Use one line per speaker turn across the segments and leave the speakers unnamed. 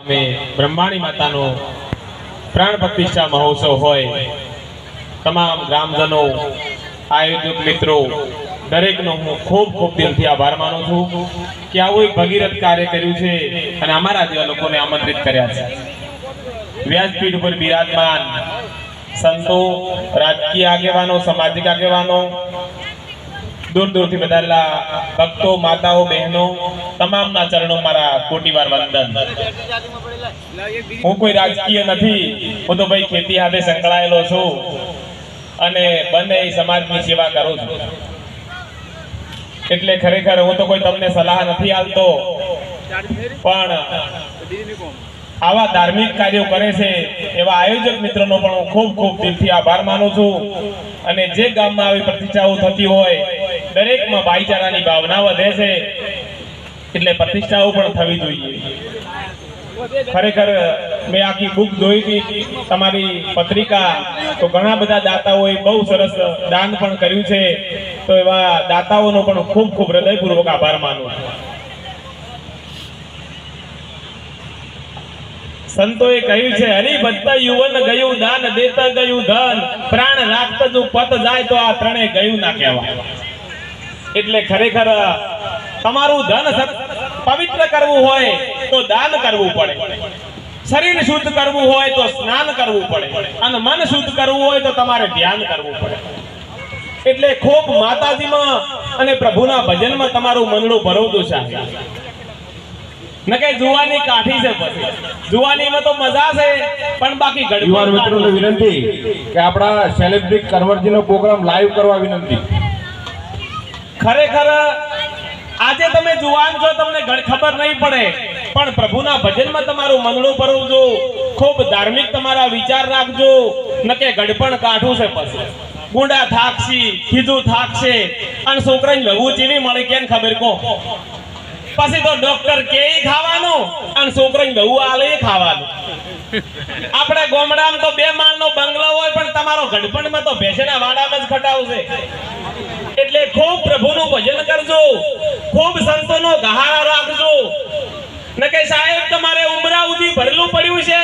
અમે બ્રહ્માણી માતાનો પ્રાણ પ્રતિષ્ઠા મહોત્સવ હોય, તમામ ગ્રામજનો, આયોજક મિત્રો, દરેકનો હું ખૂબ ખૂબ દિલથી આભાર માનું છું કે આવું એક ભગીરથ કાર્ય કર્યું છે અને અમારા જેવા લોકોને આમંત્રિત કર્યા છે. વ્યાસપીઠ ઉપર બિરાજમાન સંતો, રાજકીય આગેવાનો, સામાજિક આગેવાનો દૂર દૂરથી બધા ભક્તો, માતાઓ, બહેનો, તમામના ચરણો મારા કોટીવાર વંદન. હું કોઈ રાજકીય નથી. હું તો ભાઈ ખેતી સાથે સંકળાયેલો છું અને બંને સમાજની સેવા કરું છું. એટલે ખરેખર હું તો કોઈ તમને સલાહ નથી આપતો. પણ આવા ધાર્મિક કાર્યો કરે છે એવા આયોજક મિત્રોનો પણ હું ખૂબ ખૂબ દિલથી આભાર માનું છું. અને જે ગામમાં આવી પ્રતિષ્ઠાઓ થતી હોય દરેકમાં ભાઈચારાની ભાવના વધે છે. એટલે પ્રતિષ્ઠાઓ પણ થવી જોઈએ. ખરેખર મેં આખી બુક જોઈ હતી, તમારી પત્રિકા. તો ઘણા બધા દાતાઓએ બહુ સરસ દાન પણ કર્યું છે. તો એવા દાતાઓનો પણ ખૂબ ખૂબ હૃદયપૂર્વક આભાર માનું સંતોએ કહ્યું છે હરિભક્ત યુવન ગયું દાન દેતા ગયું ધન. પ્રાણ રાખતા જો પત જાય તો આ ત્રણે ગયું ના કહેવાય. એટલે ખરેખર તમારું ધન પવિત્ર કરવું હોય તો દાન કરવું પડે. શરીર શુદ્ધ કરવું હોય તો સ્નાન કરવું પડે. અને મન શુદ્ધ કરવું હોય તો તમારે ધ્યાન કરવું પડે. એટલે ખૂબ માતાજીમાં અને પ્રભુના ભજનમાં તમારું મનડું ભરવતું છે. ન જુવાની કાઠી છે પછી જુવાનીમાં તો મજા છે પણ બાકી
યુવાન મિત્રોને વિનંતી કે આપણા સેલિબ્રિટી કન્વર્જીનો પ્રોગ્રામ લાઈવ કરવા વિનંતી.
ખરેખર, આજે તમે જુવાન છો, તમને ખબર નહીં પડે. પણ પ્રભુના ભજનમાં તમારું મનડું જો ખૂબ ધાર્મિક તમારા વિચાર રાખજો. નકે ગડપણ કાઢું છે પછી ગુંડા થાકશી, ખીજું થાકશે. અને છોકરાને લઘુ ચીવી મળે કેમ ખબર કો પછી તો ડોક્ટર કે ખાવાનું, અને છોકરાને લઘુ આલે ખાવાનું. આપણે ગોમડામાં તો બે માળનો બંગલો હોય, પણ તમારો ગડપણમાં તો ભેંસના વાડામાં જ ખટાવશે ખૂબ પ્રભુનું ભજન કરજો. ખૂબ સંતોનો ગહારા રાખજો. નકે સાહેબ, તમારે ઉમરા ઉધી ભરેલું પડ્યું છે,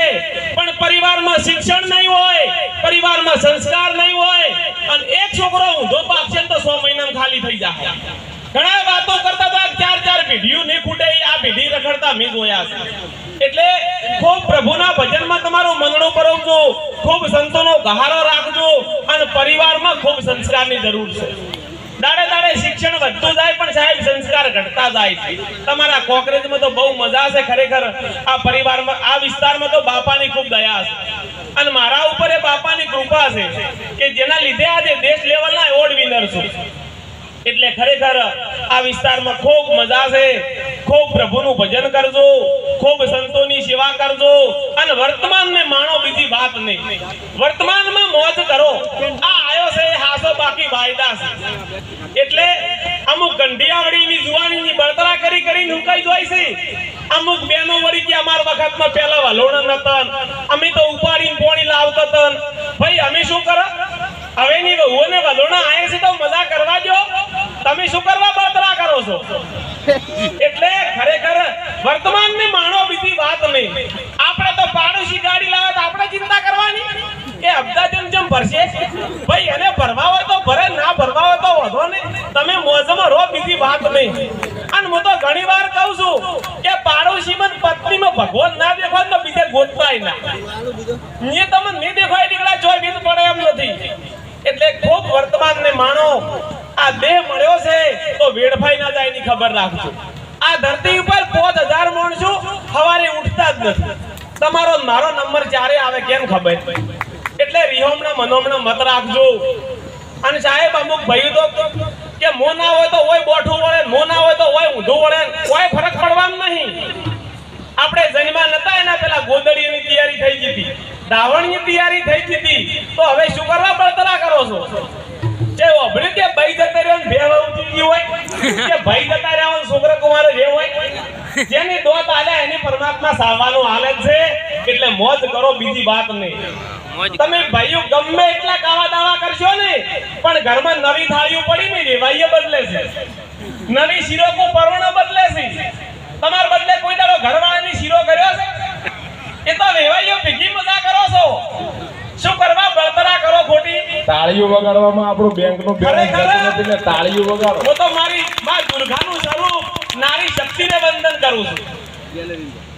પણ પરિવારમાં શિક્ષણ નહીં હોય, પરિવારમાં સંસ્કાર નહીં હોય, અને એક છોકરો ઊંધો પાકશે ને તો સો મહિનામાં ખાલી થઈ જાય. ઘણા વાતો કરતા હતા, ચાર ચાર પેઢીઓ નહીં ખૂટે, આ પેઢી રખડતા મેં જોયા છે. એટલે ખૂબ પ્રભુના ભજનમાં તમારું મનડું પરોવજો, ખૂબ સંતોનો ગહારો રાખજો, અને પરિવારમાં ખૂબ સંસ્કારની જરૂર છે. દાડે દાડે શિક્ષણ વધતું જાય પણ સાહેબ સંસ્કાર ઘટતા જાય છે. તમારા કોકરેજમાં તો બહુ મજા છે ખરેખર. આ પરિવારમાં, આ વિસ્તારમાં તો બાપાની ખૂબ દયા છે. અને મારા ઉપર એ બાપાની કૃપા છે કે જેના લીધે આજે દેશ લેવલના એવોર્ડ વિનર છું. એટલે ખરેખર આ વિસ્તારમાં ખૂબ મજા છે. ખૂબ પ્રભુનું ભજન કરજો. ખૂબ સંતોની સેવા કરજો. અને વર્તમાનને માણો બીજી વાત નહીં. વર્તમાનમાં મોજ કરો. આ વાયદા છે. એટલે અમુક ગંઢિયાવડીની જુવાનીની બળતરા કરી કરી હુકાઈ જોઈ છે. અમુક બેનો વળી કે અમાર વખતમાં પેલા વલોણ નતન અમે તો ઉપાડીને પોણી લાવતા ભાઈ, અમે શું કરો? હવેની વહુઓને વલોણા આવે છે તો મજા કરવા દો તમે શું કરવા બળતરા કરો છો? એટલે ખરેખર વર્તમાન ને માણો બીજી વાત નહીં. આપણે તો પાડોશી ગાડી લાવે તો આપણે ચિંતા કરવાની. કે જેમ ભરશે ભાઈ, એને ભરવા હોય તો ભરે, ના ભરવા હોય તો વધો નહીં. તમે મોજમાં રો બીજી વાત નહીં. અને હું તો ઘણી વાર કહું છું કે પાડોશીમાં ને પત્નીમાં ભગવાન ના દેખાય તો બીજે ગોતવાય ના. ને તમે નહીં દેખાય નીકળ્યા જોઈ બીજ પડે એમ નથી. એટલે ખૂબ વર્તમાનને માણો, આ દેહ મળ્યો છે તો વેડફાઈ ના જાય એની ખબર રાખજો. આ ધરતી ઉપર પોત હજાર માણસો સવારે ઉઠતા જ નથી. તમારો મારો નંબર ચારે આવે કેમ ખબર? એટલે મનોમણા મત રાખજો. અને સાહેબ, અમુક ભાઈ તો કે મો ના હોય તો હોય બોઠું વળે, મો ના હોય તો હોય ઊંધું વળે. કોઈ ફરક પડવાનું નહીં. આપણે જન્મા નતા, એના પેલા ગોદડીની તૈયારી થઈ ગઈ હતી. દાવણની તૈયારી થઈ ગઈ હતી. તો હવે શું કરવા બળતરા કરો છો? જે ઓભળ્યું કે ભાઈ જતા રહ્યો ને બે હોય, કે ભાઈ જતા રહ્યા છોકરા કુમારે જે હોય જેની દોત આલે એને પરમાત્મા સાવાનું હાલે છે. એટલે મોજ કરો બીજી વાત નહીં. તમે ભાઈઓ ગમે એટલા કાવા દાવા કરશો ને પણ ઘરમાં નવી થાળીઓ પડી ને રેવાઈએ બદલે છે. નવી શિરોકો પરોણો બદલે છે. તમાર બદલે કોઈ દાડો ઘરવાળાની શીરો કર્યો છે? એ તો રેવાઈઓ ભેગી મજા કરો છો. શું કરવા બળતરા કરો ખોટી?
તાળીઓ વગાડવામાં આપણો બેંકનો બેલેન્સ નથી ને તાળીઓ વગાડો.
તો મારી માં દુર્ગાનું સારું નારી શક્તિને વંદન કરું છું.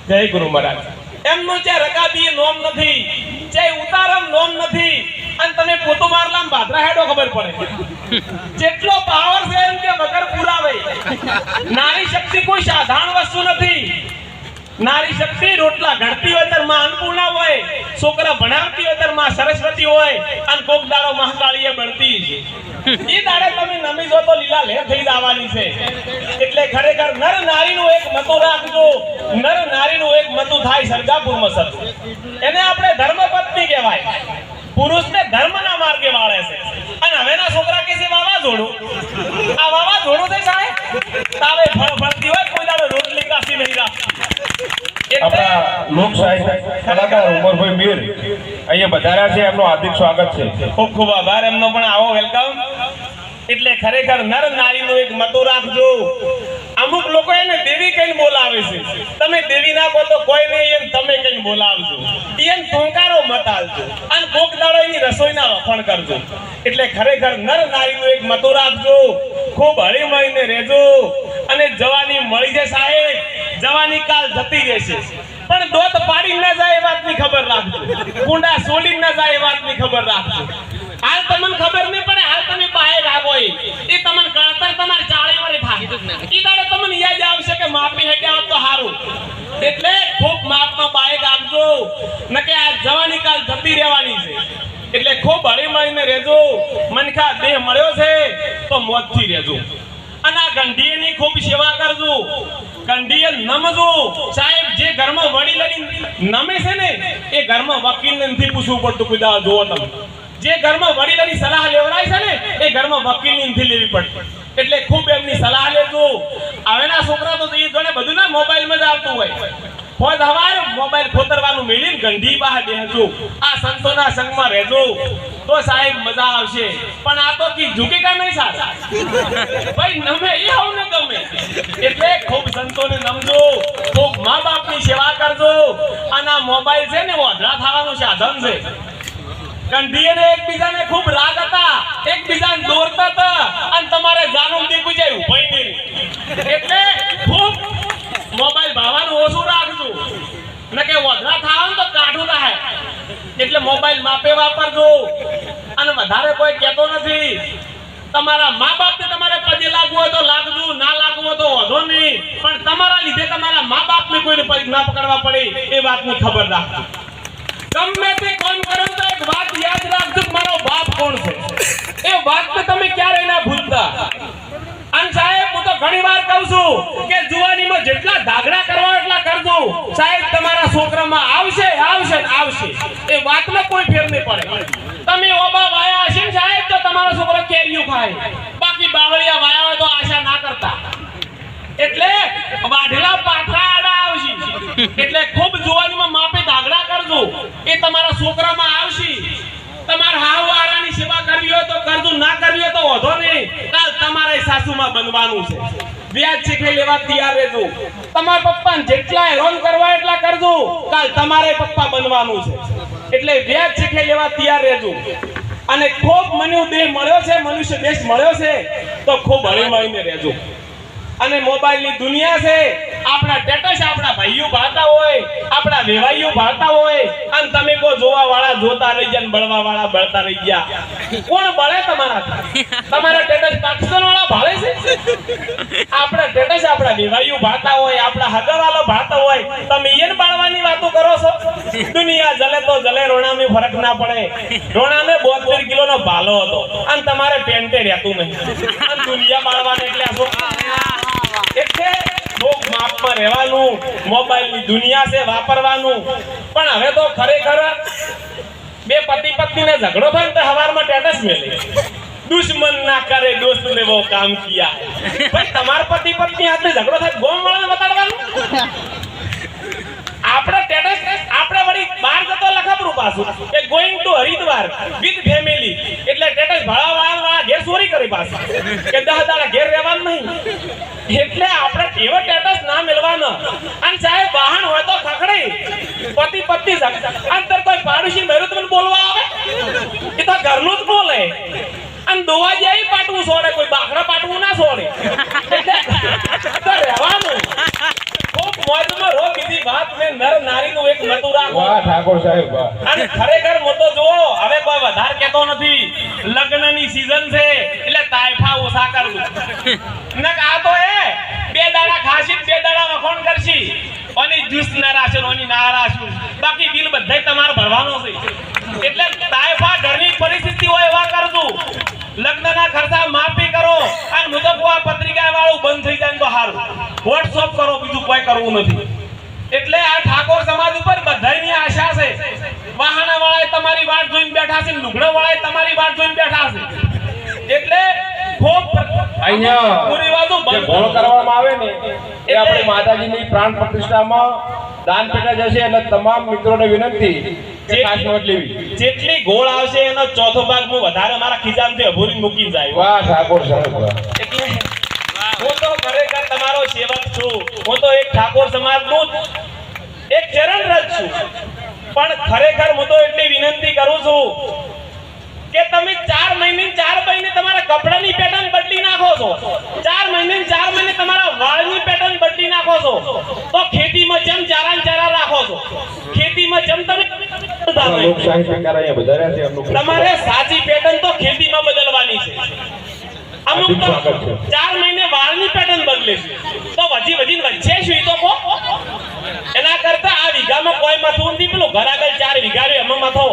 જય ગુરુ મહારાજ. એમનું જે રકાબી નોમ નથી, જે ઉતારમ નોમ નથી, અને તમે પોતો મારલામ ભાદરા હેડો ખબર પડે. જેટલો પાવર છે એમ કે વગર પુરાવે. નારી શક્તિ કોઈ સાધારણ વસ્તુ નથી. નારી શક્તિ રોટલા ઘડતી હોયમાં અન્નપૂર્ણા હોય, છોકરા ભણાવતી હોયમાં સરસ્વતી હોય, અને કોક દાડો મહાકાળીએ બળતી એ દાડે તમે નમી જો તો લીલા લહેર થઈ જવાની છે. એટલે ખરેખર નર નારીનું એક મતું રાખજો. નર નારીનું એક મતું થાય સરગાપુરમાં સર એને આપણે ધર્મપત્ની કહેવાય. પુરુષને ધર્મના માર્ગે વાળે છે. અને હવેના છોકરા કે છે વાવાઝોડું. આ વાવાઝોડું છે સાહેબ? તાવે ફળ ફળતી હોય કોઈ દાડો રોટલી કાસી નહીં રાખતી એટલે
આપણા લોક સાહિત્ય કલાકાર ઉમરભાઈ મીર. અહીંયા વધાર્યા છે, એમનું હાર્દિક સ્વાગત છે.
ખૂબ ખૂબ આભાર, એમનો પણ આવો વેલકમ. એટલે ખરેખર નર નારીનો એક મતો રાખજો. અમુક લોકો એને દેવી કઈ બોલાવે છે. તમે દેવી ના કહો તો કોઈ નહીં એમ તમે કઈ બોલાવજો. એમ ટૂંકારો મત આલજો અને કોક દાડો એની રસોઈના વખાણ કરજો. એટલે ખરેખર નર નારીનું એક મતો રાખજો. ખૂબ હળી મળીને રહેજો. અને જવાની મળી જાય સાહેબ. જવાની કાલ જતી રહેશે પણ દોત પાડી ના જાય એ વાતની ખબર રાખજો. કુંડા સોલી ના જાય એ વાતની ખબર રાખજો. હાલ તમને ખબર નહીં પડે, હાલ તમે બહાર લાગો એ એ તમને કળતર તમારે ચાળી વરે થાય ઈ દાડે તમને યાદ આવશે કે માપી હેડે આવ તો હારું. એટલે ખૂબ માપમાં બાએ ન કે આ જવાની કાલ જતી રહેવાની છે. એટલે ખૂબ હળી મળીને રહેજો મનખા દેહ મળ્યો છે, તો મોજથી રહેજો. અને આ ગંઢીએની ખૂબ સેવા કરજો. ગંઢીએ નમજો. સાહેબ, જે ઘરમાં વડીલોની નમે છે ને, એ ઘરમાં વકીલને નથી પૂછવું પડતું કુદા જોવો તમે. જે ઘરમાં વડીલોની સલાહ લેવડાય છે ને, એ ઘરમાં વકીલની નથી લેવી પડતી. એટલે ખૂબ એમની સલાહ લેજો. હવેના છોકરા તો એ જોડે બધું ના મોબાઈલમાં જ આવતું હોય. મોબાઈલ ખોતરવાનું મેળીને ગંઢી બહાર તો સાહેબ મજા આવશે. પણ આ તો કી ઝુકેગા નહીં સારા ભાઈ, નમે એ આવું ને એટલે ખૂબ સંતોને નમજો. ખૂબ મા બાપની સેવા કરજો. અને મોબાઈલ છે ને ઓઢા થવાનું સાધન છે. ન વધારે કોઈ કહેતો નથી. તમારા મા બાપને તમારે પગે લાગવું હોય તો લાગજો, ના લાગવું હોય તો વાંધો નહીં. પણ તમારા લીધે તમારા મા બાપને કોઈને પગ ના પકડવા પડે, એ વાતની ખબર રાખજો. ગમે તે કોમ કરો એક વાત યાદ રાખજો મારો બાપ કોણ છે? એ વાતને તમે ક્યારે ના ભૂલતા. અને સાહેબ, હું તો ઘણી વાર કહું છું કે જુવાનીમાં જેટલા ધાગડા કરવા એટલા કરજો. સાહેબ, તમારા છોકરામાં આવશે આવશે આવશે. એ વાતમાં કોઈ ફેર નહીં પડે. તમે ઓબા વાયા હશે સાહેબ, તો તમારો છોકરો કેરીયું ખાય. બાકી બાવળિયા વાયા હોય તો આશા ના કરતા. એટલે વાઢેલા પાથરા આડા આવશે. એટલે ખૂબ જુવાનીમાં માપે દાગડા કરજો તમારા છોકરામાં આવશે. તમારે હાવ વાળાની સેવા કરવી હોય તો કરજો, ના કરવી હોય તો વધો નહીં. કાલ તમારે સાસુમાં બનવાનું છે. વ્યાજ શીખી અને ખૂબ મનુ દેહ મળ્યો છે, મનુષ્ય દેશ મળ્યો છે, તો ખૂબ હળી મળીને રહેજો. અને મોબાઈલની દુનિયા છે આપણા સ્ટેટસ આપણા ભાઈઓ ભાતા હોય, આપણા વેવાઈઓ ભાતા હોય, અને તમે કો જોવા વાળા જોતા રહી ગયા બળવા વાળા બળતા રહી ગયા. કોણ બળે તમારા તમારા સ્ટેટસ પાકિસ્તાન વાળા ભાળે છે? આપણા સ્ટેટસ આપણા વેવાઈઓ ભાતા હોય, આપણા હગરવાળો ભાતા હોય, તમે એને બળવાની વાતો કરો છો? દુનિયા જલે તો જલે, રોણામાં ફરક ના પડે. રોણાને 72 કિલોનો ભાલો હતો. અને તમારે પેન્ટે રહેતું નહીં. અને દુનિયા બાળવાને એટલે આ માપમાં રહેવાનું, મોબાઈલની દુનિયા છે, વાપરવાનું. પણ હવે તો ખરેખર બે પતિ પત્નીને ઝઘડો થાય ને તો હવારમાં ટેટસ મેલે. દુશ્મન ના કરે દોસ્ત ને બહુ કામ કિયા. ભાઈ તમાર પતિ પત્ની હાથે ઝઘડો થાય ગોમ વાળાને બતાડવાનું આપણે આપણે વળી બહાર જતો લખાપરું પાછું. કે going to Haridwar with family એટલે સ્ટેટસ ભળાવાળા ઘેર ચોરી કરી પાછા. કે દહ દાડા ઘેર રહેવાનું નહીં. એટલે આપણે એવો સ્ટેટસ ના મેળવાનો. અને સાહેબ, વાહન હોય તો ખખડી પતિ પત્ની અંતર કોઈ પાડોશી મેરું બોલવા આવે? એ તો ઘરનું જ બોલે. અને તમે નર નારીનું એક નતું રાખો
વાહ ઠાકોર સાહેબ વાહ.
અને ખરેખર મોટો જો હવે કોઈ વધારે કેતો નથી લગ્નની સીઝન છે એટલે તાયફા ઓછા કરવું નક આ તો એ બે દાડા ખાસી બે દાડા વખોણ કરશી ઓની જ્યુસ ના ઓની બાકી બિલ બધાય તમારે ભરવાનો છે. એટલે તાયફા ઘરની પરિસ્થિતિ હોય એવા કરજો લગ્નના ખર્ચા માફી કરો અને કહું આ પત્રિકા વાળું બંધ થઈ જાય તો સારું વોટ્સઅપ કરો બીજું કોઈ કરવું નથી. એટલે આ ઠાકોર સમાજ ઉપર બધાની આશા છે. વાહના વાળાએ તમારી વાત જોઈને બેઠા છે લુગડા વાળાએ તમારી વાત જોઈને બેઠા છે. એટલે ખૂબ
અહીંયા
કુરિવાજો બંધ
કરવામાં આવે ને એ આપણે માતાજીની પ્રાણ પ્રતિષ્ઠામાં દાન પેટા જશે અને તમામ મિત્રોને વિનંતી કે ખાસ નોંધ લેવી.
જેટલી ગોળ આવશે એનો ચોથો ભાગ હું વધારે મારા ખિજામાંથી અભૂરી મૂકી જાય
વાહ ઠાકોર સાહેબ
ખરેખર સેવક છું. હું તો એક ઠાકોર સમાજનું એક ચરણ રજ છું. પણ ખરેખર હું તો એટલી વિનંતી કરું છું કે તમે ચાર મહિને ચાર મહિને તમારા કપડાની પેટર્ન બદલી નાખો છો. ચાર મહિને ચાર મહિને તમારા વાળની પેટર્ન બદલી નાખો છો. તો ખેતીમાં જેમ ચારા ને ચારા રાખો છો. ખેતીમાં જેમ તમે તમારે સાચી પેટર્ન તો ખેતીમાં બદલવાની છે. અમુક તો. ચાર મહિને વાળની પેટર્ન બદલે છે. તો વધી વધીને વધશે શું તો કહો. એના કરતા આ વીઘામાં કોઈ માથું નથી. પેલું ઘર આગળ ચાર વીઘા રહ્યું એમાં માથો.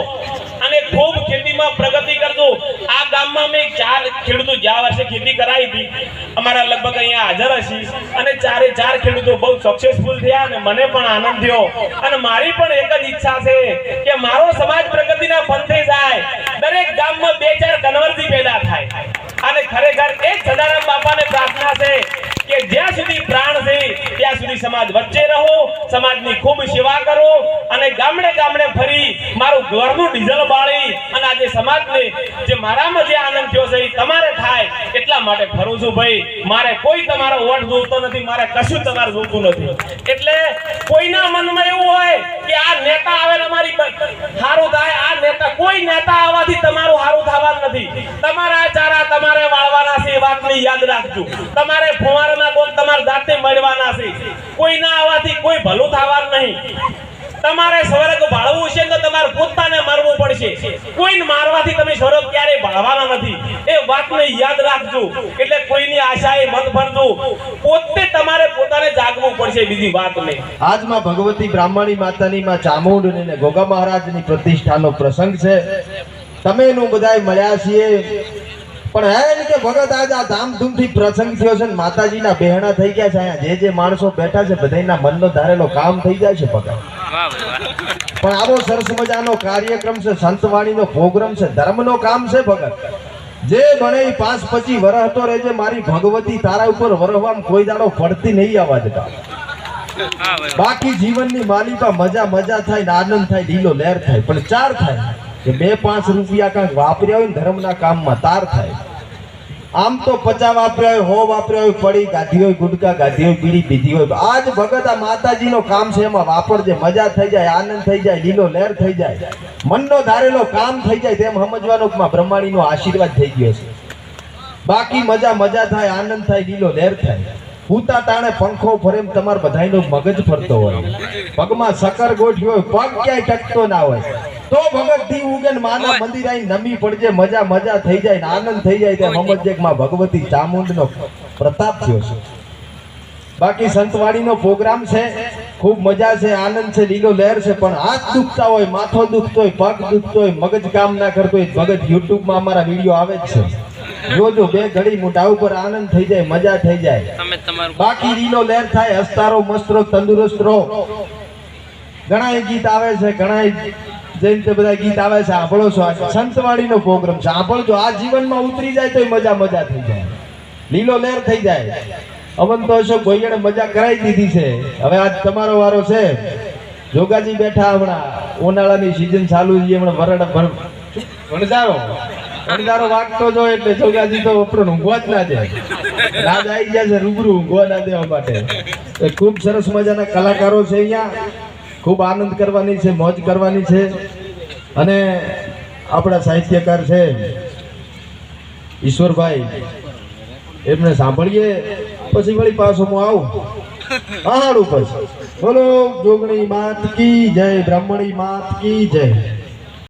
અને ખૂબ ખેતીમાં પ્રગતિ કરજો. આ ગામમાં મેં ચાર ખેડૂતો જ્યાં વર્ષે ખેતી કરાવી હતી. અમારા લગભગ અહીંયા હાજર હશી. અને ચારે ચાર ખેડૂતો બહુ સક્સેસફુલ થયા અને મને પણ આનંદ થયો. અને મારી પણ એક જ ઈચ્છા છે કે મારો સમાજ પ્રગતિના પંથે જાય દરેક ગામમાં બે ચાર કન્વર્સી પેદા થાય. અને ખરેખર એ જ સદારામ બાપાને પ્રાર્થના છે કે જ્યાં સુધી પ્રાણ છે સમાજ વચ્ચે રહો, સમાજની ખૂબ સેવા કરો અને ગામડે ગામડે ફરી મારું ઘરનું ડીઝલ બાળી અને આજે સમાજને જે મારામાં જે આનંદ થયો છે એ તમારે થાય એટલા માટે ફરું છું ભાઈ. મારે કોઈ તમારો વોટ જોતો નથી, મારે કશું તમારે જોતું નથી. એટલે કોઈના મનમાં એવું હોય કે આ નેતા આવે ને અમારી સારું થાય, આ નેતા કોઈ નેતા આવવાથી તમારું સારું થવાનું નથી. તમારા ચારા તમારે વાળવાના છે એ વાતની યાદ રાખજો. તમારે ફુવારના ગોળ તમારે જાતે મળવાના છે. કોઈના આવવાથી કોઈ ભલું થવાનું નહીં. તમારે સ્વર્ગ ભાળવું છે તો તમારે પોતાને મારવું પડશે. કોઈને મારવાથી તમે સ્વર્ગ ક્યારેય ભાળવાના નથી. એ વાતને યાદ રાખજો. એટલે કોઈની આશાએ મત ભરજો. પોતે તમારે પોતાને જાગવું પડશે બીજી વાત નહીં
આજમાં ભગવતી બ્રાહ્મણી માતાની માં ચામુંડ અને ગોગા મહારાજની પ્રતિષ્ઠાનો પ્રસંગ છે. તમે એનું બધાય મળ્યા છીએ. પણ હે ને કે ભગત આજ આ ધામધૂમથી પ્રસંગ થયો છે માતાજીના બહેણા થઈ ગયા છે અહીંયા. જે જે માણસો બેઠા છે બધાના મનનો ધારેલો કામ થઈ જાય છે ભગત. પણ આવો સરસ મજાનો કાર્યક્રમ છે, સંતવાણીનો પ્રોગ્રામ છે, ધર્મનો કામ છે ભગત. જે ઈ પાંચ પછી વરહતો રહેજે, મારી ભગવતી તારા ઉપર વરહવામાં કોઈ દાડો પડતી નહીં આવવા જતા. બાકી જીવનની માલિકા મજા મજા થાય ને આનંદ થાય ઢીલો લહેર થાય, પણ ચાર થાય. બે પાંચ રૂપિયા કાંઈક વાપર્યા હોય ને ધર્મના કામમાં તાર થાય. આમ તો પચા વાપર્યા હોય, હો વાપર્યા હોય, પડી ગાધી હોય ગુટકા ગાધી હોય, બીડી પીધી હોય. આજ ભગત આ માતાજીનો કામ છે એમાં વાપરજે, મજા થઈ જાય, આનંદ થઈ જાય, લીલો લહેર થઈ જાય. મનનો ધારેલો કામ થઈ જાય તેમ સમજવાનો બ્રહ્માણીનો આશીર્વાદ થઈ ગયો છે. બાકી મજા મજા થાય, આનંદ થાય, લીલો લહેર થાય. પૂતા તાણે પંખો ફરે એમ તમાર બધાયનો મગજ ફરતો હોય. પગમાં સકર ગોઠવી હોય, પગ ક્યાંય ટકતો ના હોય. તો ભગત દી ઉગે ને માના મંદિર આઈ નમી પડજે મજા મજા થઈ જાય ને આનંદ થઈ જાય તે સમજજે માં ભગવતી ચામુંડનો પ્રતાપ થયો છે. બાકી સંતવાડીનો પ્રોગ્રામ છે ખૂબ મજા છે આનંદ છે લીલો લહેર છે પણ હાથ દુખતા હોય માથો દુખતો હોય પગ દુખતો હોય મગજ કામ ના કરતો હોય ભગત યુટ્યુબમાં અમારા વીડિયો આવે જ છે. જોજો બે ઘડી મોટા ઉપર આનંદ થઈ જાય મજા થઈ જાય. બાકી લીલો લહેર થાય હસતારો મસ્તરો તંદુરસ્ત રહો. ઘણા ગીત આવે છે ઘણા જેમ તે બધા ગીત આવે છે, સાંભળો છો સંતવાણીનો પ્રોગ્રામ સાંભળજો, આ જીવનમાં ઉતરી જાય તો મજા મજા થઈ જાય. લીલો લહેર થઈ જાય. અમન તો અશોક ભાઈઓને મજા કરાવી દીધી છે. હવે આજ તમારો વારો છે. જોગાજી બેઠા હમણાં. ઉનાળાની સીઝન ચાલુ છે હમણાં વરડ ભર વણઝારો. વણઝારો વાગતો જો એટલે જોગાજી તો વપરો ઊંઘવા જ ના જાય રાજ આવી ગયા છે, રૂબરૂ ઊંઘવા ના દેવા માટે. ખૂબ સરસ મજાના કલાકારો છે અહીંયા. ખૂબ આનંદ કરવાની છે, મોજ કરવાની છે. અને આપણા સાહિત્યકાર છે, ઈશ્વરભાઈ. એમને સાંભળીએ, પછી વળી પાછો હું આવું. પહાડ ઉપર બોલો, જોગણી માત કી જય, બ્રાહ્મણી માત કી જય.